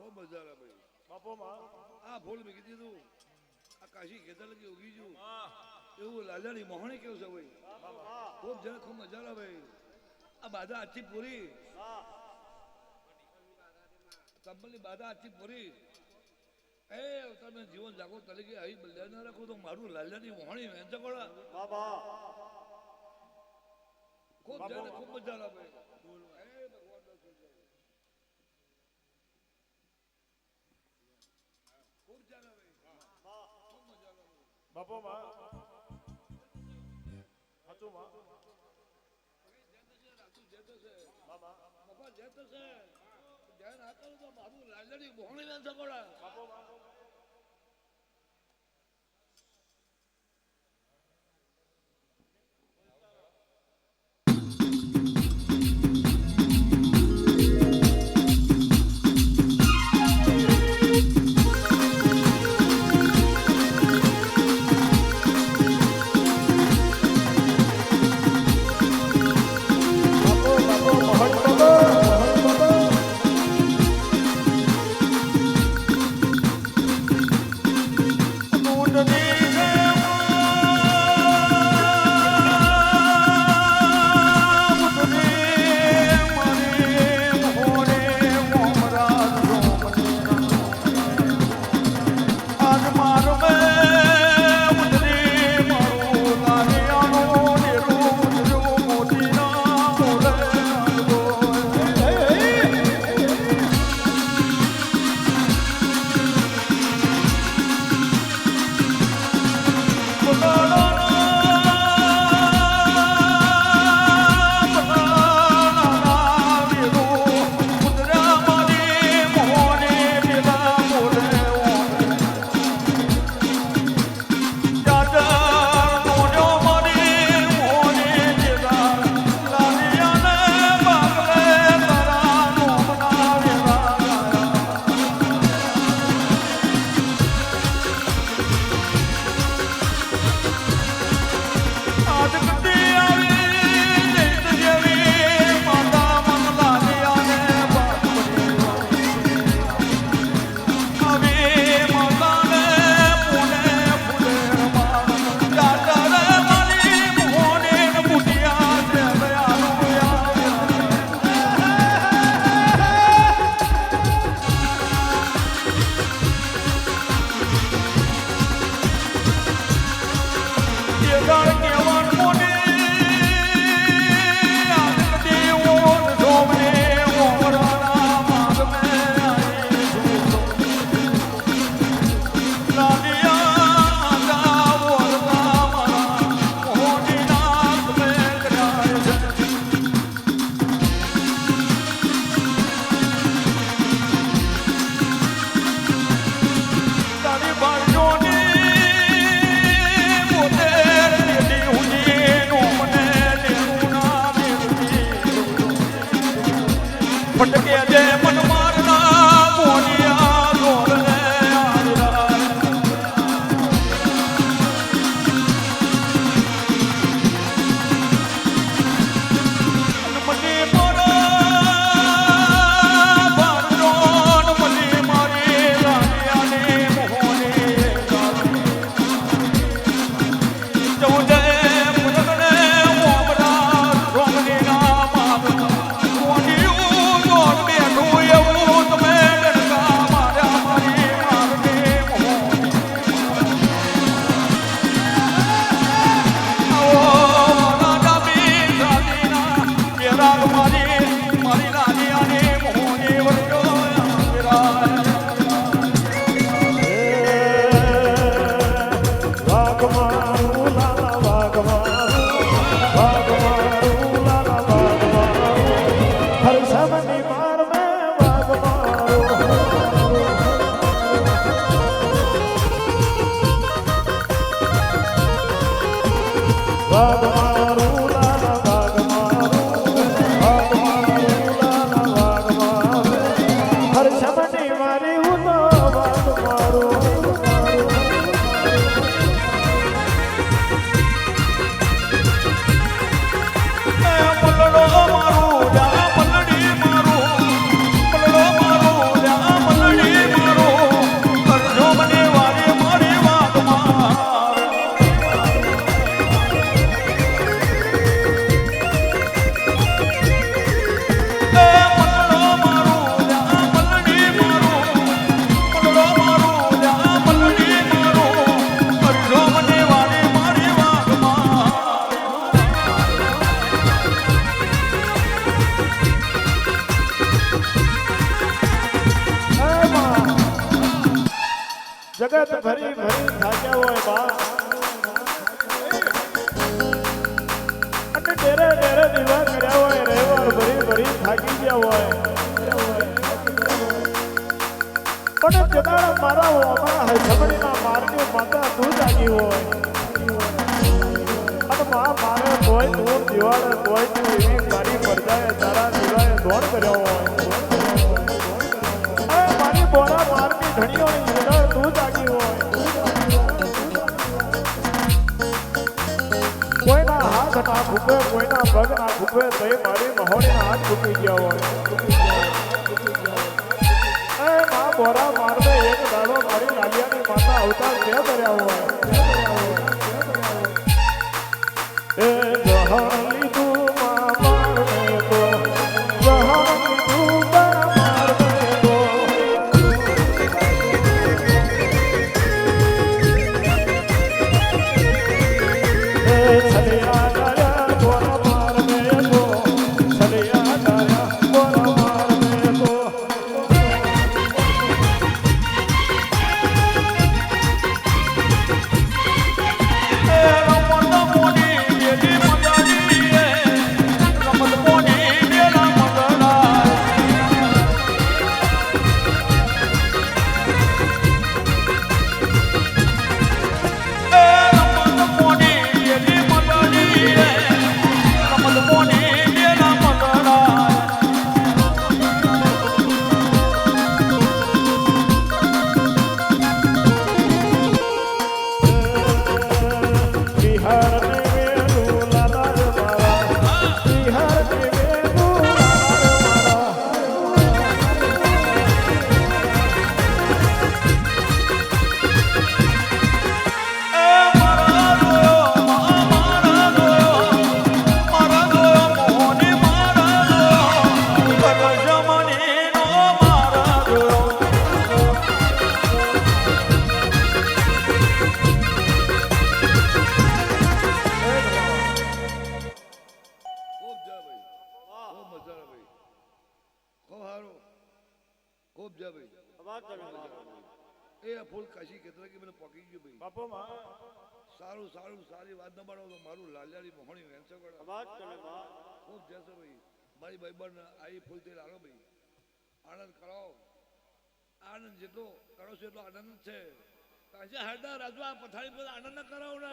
ખૂબ મજા આવે ભાઈ. બાપોમાં? આ ફૂલ કાશી ખેતર લગી ઉગી ગયું. એવું લાલાની મોહણી કેવું છે ભાઈ? ખૂબ જરા ખૂબ મજા આવે ભાઈ. આ બાધા આછી પૂરી. કંપની બાધા આછી પૂરી. એ તમે જીવન જાગો તરીકે આવી બલ્યા ના રાખો તો મારું લાલાની મોહણી વેચો કોળા. ખૂબ જરા ખૂબ મજા આવે આવે બાપોમાં. સાચુંમાં બાબા બાપા જે તો છે. ધ્યાન તો મારું લાલડી ભોણી ના સકોડા બાપોમાં. બાપો We're gonna જે મન મારના 바다 પણ જગાડા મારા અમારા હૈસમણીના માર્ગે માતા તું જાગી હોય અને માં મારે તોય તું દિવાળે તોય તું એવી મારી પડદાએ તારા દિવાળે દોડ કર્યો હોય મારી બોરા મારની ધણીઓની ફૂકે કોઈના પગ ના ફૂકે તો એ મારી મહોડીના હાથ ફૂકી ગયા હોય મારી માતા અવતાર ખૂબ ભાઈ. ખૂબ સારું. ખૂબ જા ભાઈ. એ ફૂલ કાશી ખેતર કે મને પકી ગયું ભાઈ. બાપુ માં સારું સારું સારી વાત ન પાડો મારું લાલિયાળી મોહણી વેચો ખૂબ જશે ભાઈ. મારી ભાઈબંધ આવી ફૂલ તેલ આલો ભાઈ. આનંદ કરાવો આનંદ જેટલો કરો છો એટલો આનંદ છે. કાશી હરદા રાજુ આ પથારી પર આનંદ ન કરાવો ને.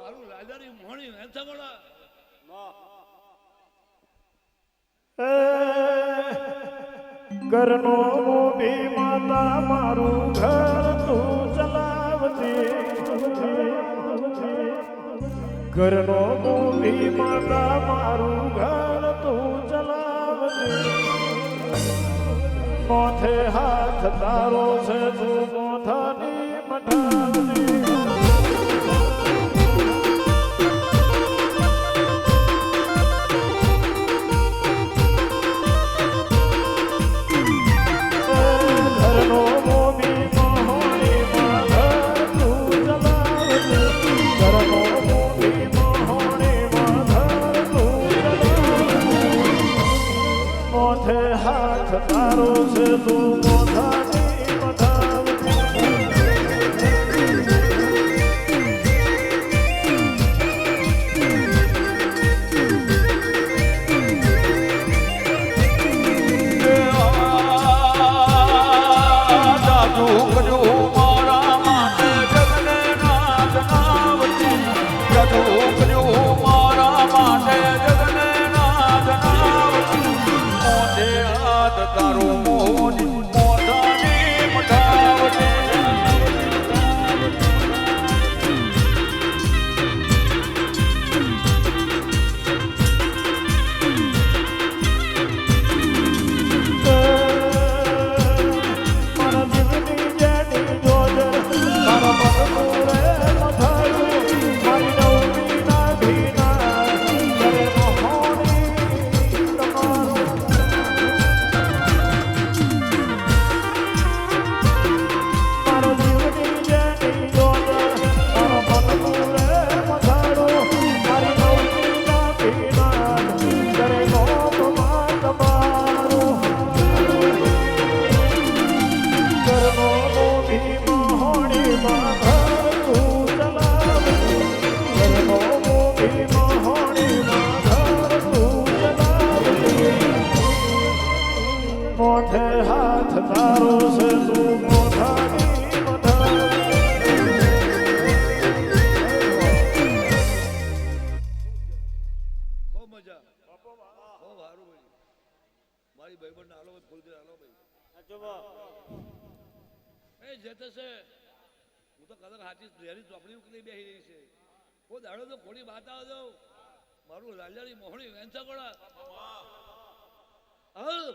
મારું લાલિયાળી મોહણી વેચો પડે કરનો મોભી માતા મારું ઘર તું ચલાવજે. ઘરનો મોભી માતા મારું ઘર તું ચલાવજે. મોથે હાથ તારો છે તું મોથાની મઠાવતી તારો કાચી ઝેરી ચોપડી ઉકલી બેસી રહી છે. કો દાડો તો ખોટી વાત આવે તો મારું લાલજારી મોહણી વેંસકોડા હા.